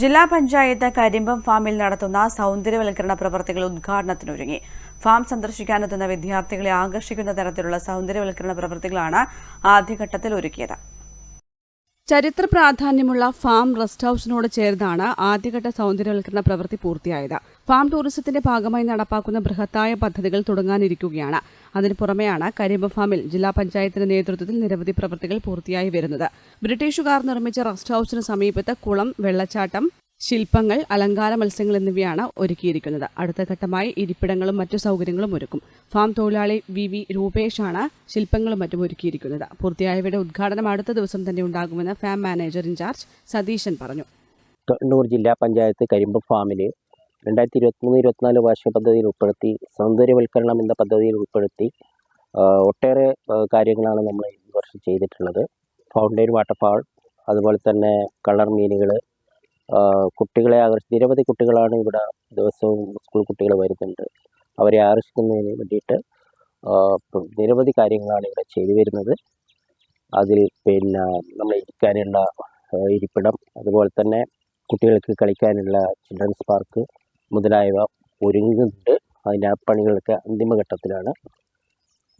ജില്ലാ പഞ്ചായത്ത് കരിമ്പം ഫാമിൽ നടത്തുന്ന സൗന്ദര്യവൽക്കരണ പ്രവർത്തികൾ ഉദ്ഘാടനത്തിനൊരുങ്ങി. ഫാം സന്ദർശിക്കാനെത്തുന്ന വിദ്യാർത്ഥികളെ ആകർഷിക്കുന്ന തരത്തിലുള്ള സൗന്ദര്യവൽക്കരണ പ്രവർത്തികളാണ് ആദ്യഘട്ടത്തിൽ ഒരുക്കിയത്. ചരിത്ര പ്രാധാന്യമുള്ള ഫാം റെസ്റ്റ് ഹൌസിനോട് ചേർന്നാണ് ആദ്യഘട്ട സൗന്ദര്യവൽക്കരണ പ്രവൃത്തി പൂർത്തിയായത്. ഫാം ടൂറിസത്തിന്റെ ഭാഗമായി നടപ്പാക്കുന്ന ബൃഹത്തായ പദ്ധതികൾ തുടങ്ങാനിരിക്കുകയാണ്. അതിനു പുറമെയാണ് കരിമ്പ ഫാമിൽ ജില്ലാ പഞ്ചായത്തിന്റെ നേതൃത്വത്തിൽ നിരവധി പ്രവൃത്തികൾ പൂർത്തിയായി വരുന്നത്. ബ്രിട്ടീഷുകാർ നിർമ്മിച്ച റെസ്റ്റ് ഹൌസിന് സമീപത്ത് കുളം വെള്ളച്ചാട്ടം ശില്പങ്ങൾ അലങ്കാര മത്സ്യങ്ങൾ എന്നിവയാണ് ഒരുക്കിയിരിക്കുന്നത്. അടുത്ത ഘട്ടമായി ഇരിപ്പിടങ്ങളും മറ്റു സൗകര്യങ്ങളും ഒരുക്കും. ഫാം തൊഴിലാളി വി വി രൂപേഷാണ് ശില്പങ്ങളും മറ്റും ഒരുക്കിയിരിക്കുന്നത്. പൂർത്തിയായവയുടെ ഉദ്ഘാടനം അടുത്ത ദിവസം തന്നെ ഉണ്ടാകുമെന്ന് ഫാം മാനേജർ ഇൻചാർജ് സതീശൻ പറഞ്ഞു. കണ്ണൂർ ജില്ലാ പഞ്ചായത്ത് കരിമ്പ് ഫാമിൽ രണ്ടായിരത്തി ഇരുപത്തിമൂന്ന് ഇരുപത്തിനാല് വാർഷിക പദ്ധതിയിൽ ഉൾപ്പെടുത്തി സൗന്ദര്യവൽക്കരണം എന്ന പദ്ധതിയിൽ ഉൾപ്പെടുത്തി ഒട്ടേറെ കാര്യങ്ങളാണ് നമ്മൾ ഈ വർഷം ചെയ്തിട്ടുള്ളത്. ഫൗണ്ടൈൻ വാട്ടർഫാൾ അതുപോലെ തന്നെ കളർ മീനുകൾ കുട്ടികളെ ആകർഷി നിരവധി കുട്ടികളാണ് ഇവിടെ ദിവസവും സ്കൂൾ കുട്ടികൾ വരുന്നുണ്ട്. അവരെ ആകർഷിക്കുന്നതിന് വേണ്ടിയിട്ട് നിരവധി കാര്യങ്ങളാണ് ഇവിടെ ചെയ്തു വരുന്നത്. അതിൽ പിന്നെ നമ്മൾ ഇരിക്കാനുള്ള ഇരിപ്പിടം അതുപോലെ തന്നെ കുട്ടികൾക്ക് കളിക്കാനുള്ള ചിൽഡ്രൻസ് പാർക്ക് മുതലായവ ഒരുങ്ങുന്നുണ്ട്. അതിന്റെ ആ പണികളൊക്കെ അന്തിമഘട്ടത്തിലാണ്.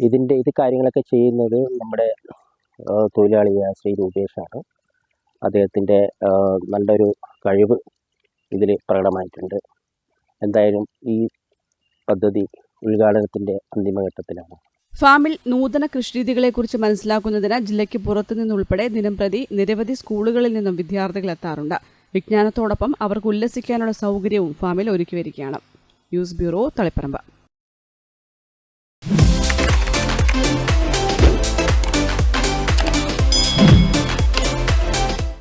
ഇതിന്റെ ഇത് കാര്യങ്ങളൊക്കെ ചെയ്യുന്നത് നമ്മുടെ തൊഴിലാളിയായ ശ്രീ രൂപേഷാണ് അദ്ദേഹത്തിന്റെ നല്ലൊരു കഴിവ് ഇതിൽ പ്രകടമായിട്ടുണ്ട്. എന്തായാലും ഈ പദ്ധതി ഉദ്ഘാടനത്തിന്റെ അന്തിമഘട്ടത്തിലാണ്. ഫാമിൽ നൂതന കൃഷിരീതികളെക്കുറിച്ച് മനസ്സിലാക്കുന്നതിന് ജില്ലയ്ക്ക് പുറത്തുനിന്നുൾപ്പെടെ ദിനംപ്രതി നിരവധി സ്കൂളുകളിൽ നിന്നും വിദ്യാർത്ഥികൾ എത്താറുണ്ട്. വിജ്ഞാനത്തോടൊപ്പം അവർക്ക് ഉല്ലസിക്കാനുള്ള സൗകര്യവും ഫാമിൽ ഒരുക്കി വരികയാണ്. News bureau Taliparamba.